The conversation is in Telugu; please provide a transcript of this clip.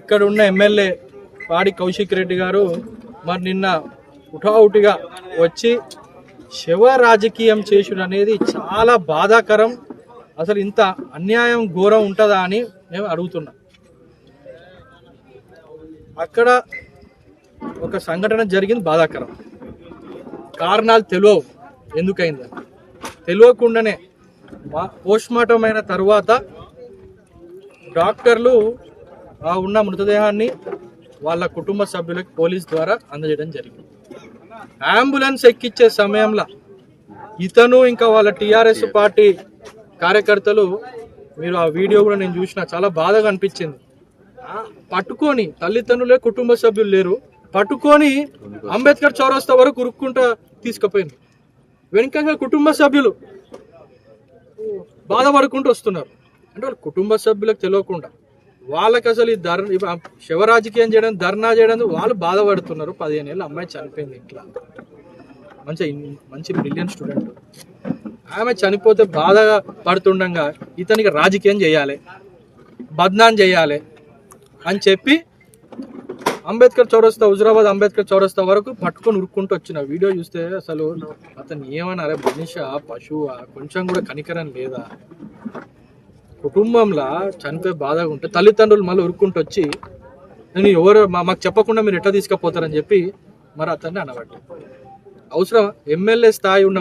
ఇక్కడ ఉన్న ఎమ్మెల్యే పాడి కౌశిక్ రెడ్డి గారు మరి నిన్న ఉటావుటిగా వచ్చి శవ రాజకీయం చేసుడు అనేది చాలా బాధాకరం. అసలు ఇంత అన్యాయం ఘోరం ఉంటుందా అని మేము అడుగుతున్నాం. అక్కడ ఒక సంఘటన జరిగింది బాధాకరం. కారణాలు తెలియవు. ఎందుకైంది తెలియకుండానే పోస్ట్ మార్టం అయిన తర్వాత డాక్టర్లు ఆ ఉన్న మృతదేహాన్ని వాళ్ళ కుటుంబ సభ్యులకు పోలీస్ ద్వారా అందజేయడం జరిగింది. అంబులెన్స్ ఎక్కిచ్చే సమయంలో ఇతను ఇంకా వాళ్ళ టీఆర్ఎస్ పార్టీ కార్యకర్తలు మీరు ఆ వీడియో కూడా నేను చూసిన చాలా బాధగా అనిపించింది. పట్టుకొని తల్లిదండ్రులే కుటుంబ సభ్యులు లేరు. పట్టుకొని అంబేద్కర్ చౌరస్తా వరకు ఉరుక్కుంటా తీసుకుపోయింది. వెనుక కుటుంబ సభ్యులు బాధపడుకుంటూ వస్తున్నారు. అంటే వాళ్ళ కుటుంబ సభ్యులకు తెలియకుండా వాళ్ళకి అసలు ఈ ధర్ ఇవ- రాజకీయం చేయడం ధర్నా చేయడం వాళ్ళు బాధపడుతున్నారు. పదిహేను ఏళ్ళు అమ్మాయి చనిపోయింది ఇంట్లో. మంచి మంచి బ్రిలియన్ స్టూడెంట్ ఆమె చనిపోతే బాధ పడుతుండగా ఇతనికి రాజకీయం చేయాలి బద్నాం చేయాలి అని చెప్పి అంబేద్కర్ చౌరస్తా హుజరాబాద్ అంబేద్కర్ చౌరస్తా వరకు పట్టుకొని ఉరుక్కుంటూ వచ్చిన వీడియో చూస్తే అసలు అతను ఏమన్నారే మనిష పశువా కొంచెం కూడా కనికరం లేదా? కుటుంబంలో చనిపోయి బాధగా ఉంటే తల్లిదండ్రులు మళ్ళీ ఉరుక్కుంటూ వచ్చి నేను ఎవరు మా- మాకు చెప్పకుండా మీరు ఎట్లా తీసుకుపోతారని చెప్పి మరి అతన్ని అనబట్టి అవసరం ఎమ్మెల్యే స్థాయి ఉన్న